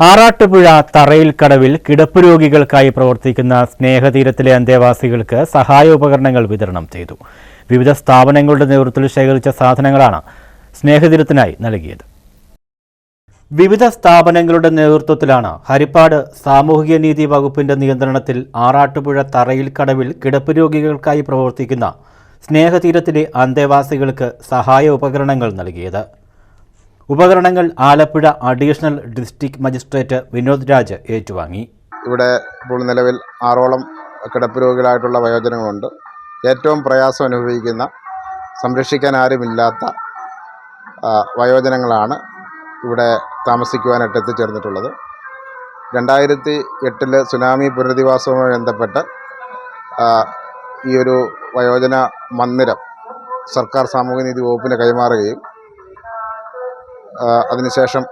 ആറാട്ടുപുഴ തറയിൽ കടവിൽ കിടപ്പ് രോഗികൾക്കായി പ്രവർത്തിക്കുന്ന സ്നേഹതീരത്തിലെ അന്തേവാസികൾക്ക് സഹായോപകരണങ്ങൾ വിതരണം ചെയ്തു. വിവിധ സ്ഥാപനങ്ങളുടെ നേതൃത്വത്തിൽ ശേഖരിച്ച സാധനങ്ങളാണ് സ്നേഹതീരത്തിനായി നൽകിയത്. വിവിധ സ്ഥാപനങ്ങളുടെ നേതൃത്വത്തിലാണ് ഹരിപ്പാട് സാമൂഹിക നീതി വകുപ്പിന്റെ നിയന്ത്രണത്തിൽ ആറാട്ടുപുഴ തറയിൽ കടവിൽ കിടപ്പ് രോഗികൾക്കായി പ്രവർത്തിക്കുന്ന സ്നേഹതീരത്തിലെ അന്തേവാസികൾക്ക് സഹായ ഉപകരണങ്ങൾ നൽകിയത്. ഉപകരണങ്ങൾ Alappuzha additional district magistrate Vinod Raj ഏറ്റുവാങ്ങി. ഇവിടെ ഇപ്പോൾ നിലവിൽ ആറോളം കിടപ്പ് രോഗികളായിട്ടുള്ള വയോജനങ്ങളുണ്ട്. ഏറ്റവും പ്രയാസം അനുഭവിക്കുന്ന സംരക്ഷിക്കാൻ ആരുമില്ലാത്ത വയോജനങ്ങളാണ് ഇവിടെ താമസിക്കുവാനായിട്ട് എത്തിച്ചേർന്നിട്ടുള്ളത്. രണ്ടായിരത്തി എട്ടിൽ സുനാമി പുനരധിവാസവുമായി ബന്ധപ്പെട്ട് ഈ ഒരു വയോജന മന്ദിരം സർക്കാർ സാമൂഹ്യനീതി വകുപ്പിന് കൈമാറുകയും അതിനുശേഷം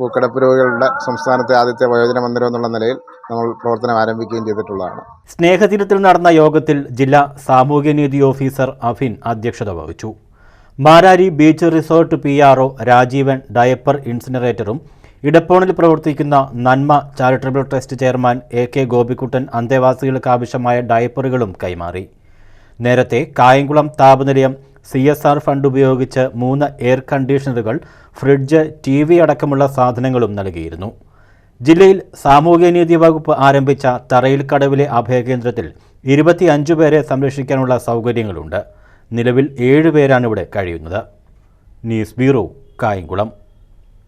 ഭൂക്കിടപ്പ് രോഗികളുടെ സംസ്ഥാനത്തെ ആദ്യത്തെ വയോജന മന്ദിരം എന്നുള്ള നിലയിൽ നമ്മൾ പ്രവർത്തനം ആരംഭിക്കുകയും ചെയ്തിട്ടുള്ളതാണ്. സ്നേഹതീരത്തിൽ നടന്ന യോഗത്തിൽ ജില്ലാ സാമൂഹ്യനീതി ഓഫീസർ അഫിൻ അധ്യക്ഷത വഹിച്ചു. Marari beach resort P R Rajeevan diaper ഇൻസിനറേറ്ററും ഇടപ്പോണിൽ പ്രവർത്തിക്കുന്ന Nanma charitable trust chairman A K Gopikuttan അന്തേവാസികൾക്ക് ആവശ്യമായ ഡയപ്പറുകളും കൈമാറി. നേരത്തെ കായംകുളം താപനിലയം സി എസ് ആർ ഫണ്ട് ഉപയോഗിച്ച് മൂന്ന് എയർ കണ്ടീഷണറുകൾ ഫ്രിഡ്ജ് ടി വി അടക്കമുള്ള സാധനങ്ങളും നൽകിയിരുന്നു. ജില്ലയിൽ സാമൂഹ്യനീതി വകുപ്പ് ആരംഭിച്ച തറയിൽ കടവിലെ അഭയകേന്ദ്രത്തിൽ ഇരുപത്തിയഞ്ചു പേരെ സംരക്ഷിക്കാനുള്ള സൗകര്യങ്ങളുണ്ട്. നിലവിൽ ഏഴുപേരാണ് ഇവിടെ കഴിയുന്നത്. News bureau Kayamkulam.